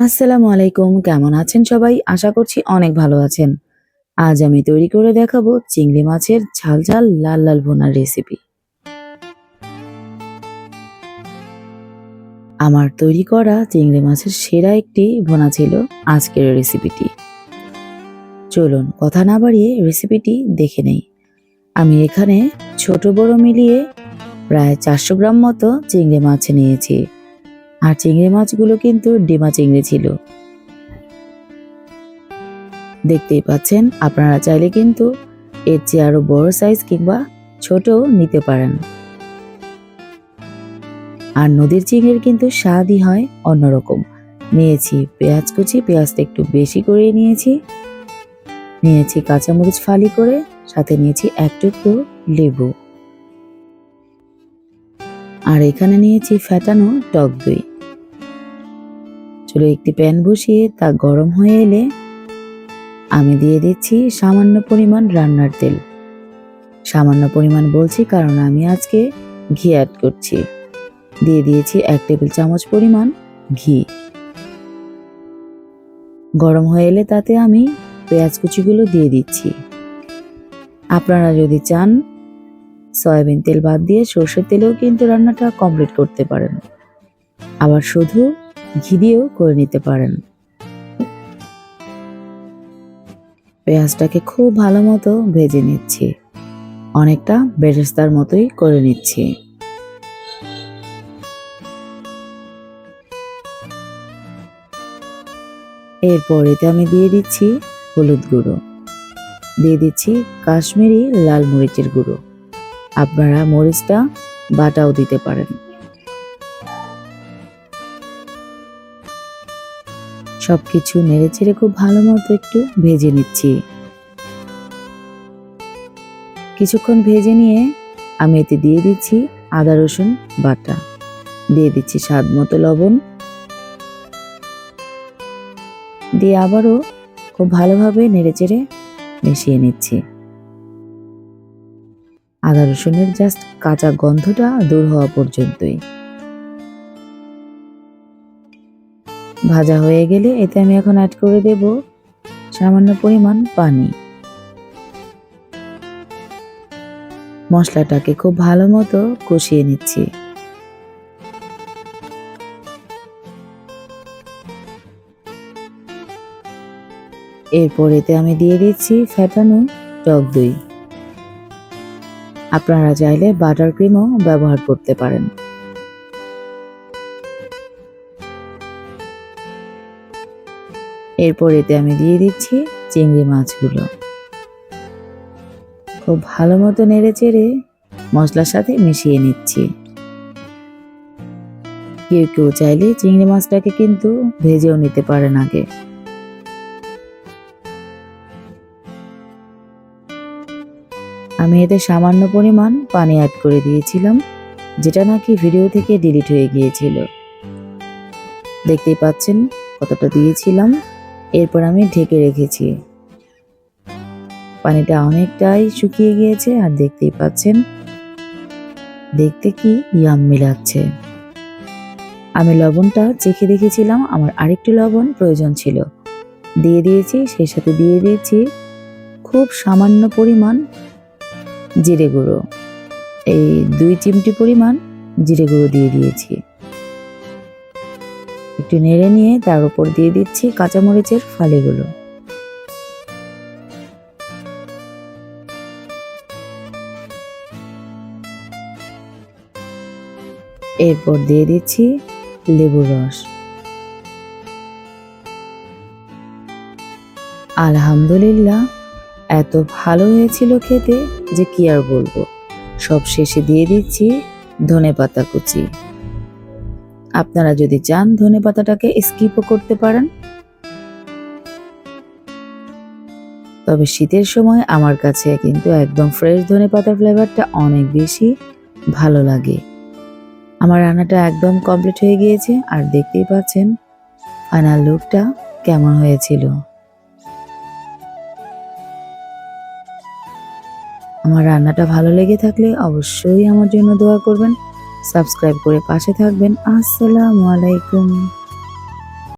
আসসালামু আলাইকুম, কেমন আছেন সবাই? আশা করছি অনেক ভালো আছেন। আজ আমি তৈরি করে দেখাবো চিংড়ি মাছের ঝাল ঝাল লাল লাল ভুনার রেসিপি আমার তৈরি করা চিংড়ি মাছের সেরা একটি ভুনা ছিল আজকের রেসিপিটি চলুন কথা না বাড়িয়ে রেসিপিটি দেখে নেই। আমি এখানে ছোট বড় মিলিয়ে প্রায় চারশো গ্রাম মতো চিংড়ি মাছ নিয়েছি। আর চিংড়ি মাছগুলো কিন্তু ডিমা চিংড়ি ছিল। দেখতেই পাচ্ছেন, আপনারা চাইলে কিন্তু এর চেয়ে আরও বড় সাইজ কিংবা ছোটও নিতে পারেন। আর নদীর চিংড়ির কিন্তু স্বাদই হয় অন্যরকম। নিয়েছি পেঁয়াজ কুচি, পেঁয়াজটা একটু বেশি করে নিয়েছি। নিয়েছি কাঁচামরিচ ফালি করে, সাথে নিয়েছি এক টুকরো লেবু। আর এখানে নিয়েছি ফ্যাটানো টক দই। চলো একটি প্যান বসিয়ে তা গরম হয়ে এলে আমি দিয়ে দিচ্ছি সামান্য পরিমাণ রান্নার তেল। সামান্য পরিমাণ বলছি কারণ আমি আজকে ঘি অ্যাড করছি। দিয়ে দিয়েছি এক টেবিল চামচ পরিমাণ ঘি। গরম হয়ে এলে তাতে আমি পেঁয়াজ কুচিগুলো দিয়ে দিচ্ছি। আপনারা যদি চান সয়াবিন তেল বাদ দিয়ে সর্ষের তেলেও কিন্তু রান্নাটা কমপ্লিট করতে পারেন। আবার শুধু ঘি দিয়েও করে নিতে পারেন। পেঁয়াজটাকে খুব ভালো মতো ভেজে নিচ্ছি। অনেকটা বেরেস্তার মতোই করে নিচ্ছি। এরপর এতে আমি দিয়ে দিচ্ছি হলুদ গুঁড়ো। দিয়ে দিচ্ছি কাশ্মীরি লাল মরিচের গুঁড়ো। আপনারা মরিচটা বাটাও দিতে পারেন। সবকিছু নেড়ে চেড়ে খুব ভালো মতো একটু ভেজে নিচ্ছি। কিছুক্ষণ ভেজে নিয়ে আমি এতে দিয়ে দিচ্ছি আদা, রসুন বাটা। দিয়ে দিচ্ছি স্বাদ মতো লবণ। দিয়ে আবারও খুব ভালোভাবে নেড়ে চেড়ে মিশিয়ে নিচ্ছি। আদা রসুনের জাস্ট কাঁচা গন্ধটা দূর হওয়া পর্যন্তই। ভাজা হয়ে গেলে এতে আমি এখন অ্যাড করে দেব সামান্য পরিমাণ পানি। মশলাটাকে খুব ভালো মতো কষিয়ে নিচ্ছি। এরপর এতে আমি দিয়ে দিচ্ছি ফ্যাটানো টক দই। আপনারা চাইলে বাটার ক্রিমও ব্যবহার করতে পারেন। এরপর এতে আমি দিয়ে দিচ্ছি চিংড়ি মাছগুলো। খুব ভালো মতো নেড়ে চেড়ে মশলার সাথে মিশিয়ে নিচ্ছি। কেউ কেউ চাইলে চিংড়ি মাছটাকে কিন্তু ভেজেও নিতে পারেন আগে। আমি এতে সামান্য পরিমাণ পানি অ্যাড করে দিয়েছিলাম, যেটা নাকি ভিডিও থেকে ডিলিট হয়ে গিয়েছিল। দেখতেই পাচ্ছেন কতটা দিয়েছিলাম। এরপর আমি ঢেকে রেখেছি। পানিটা অনেকটাই শুকিয়ে গিয়েছে আর দেখতেই পাচ্ছেন, দেখতে কি ইয়াম মিলাচ্ছে আমি লবণটা চেখে দেখেছিলাম, আমার আরেকটু লবণ প্রয়োজন ছিল। দিয়ে দিয়েছি, সেই সাথে দিয়ে দিয়েছি খুব সামান্য পরিমাণ জিরে গুঁড়ো। এই দুই চিমটি পরিমাণ জিরে গুঁড়ো দিয়ে দিয়েছি। একটু নেড়ে নিয়ে তার উপর দিয়ে দিচ্ছি কাঁচামরিচের ফালিগুলো। এরপর দিয়ে দিচ্ছি লেবুর রস। আলহামদুলিল্লাহ, এত ভালো হয়েছিল খেতে। যে কি আর বলব? সব শেষে দিয়ে দিচ্ছি ধনে পাতা কুচি। আপনারা যদি চান ধনে পাতাটাকে স্কিপও করতে পারেন। তবে শীতের সময় আমার কাছে কিন্তু একদম ফ্রেশ ধনে পাতার ফ্লেভারটা অনেক বেশি ভালো লাগে। আমার রান্নাটা একদম কমপ্লিট হয়ে গিয়েছে আর দেখতেই পাচ্ছেন ফাইনাল লুকটা কেমন হয়েছিল। আমার রান্নাটা ভালো লেগে থাকলে অবশ্যই আমার জন্য দোয়া করবেন। সাবস্ক্রাইব করে পাশে থাকবেন। আসসালামু আলাইকুম।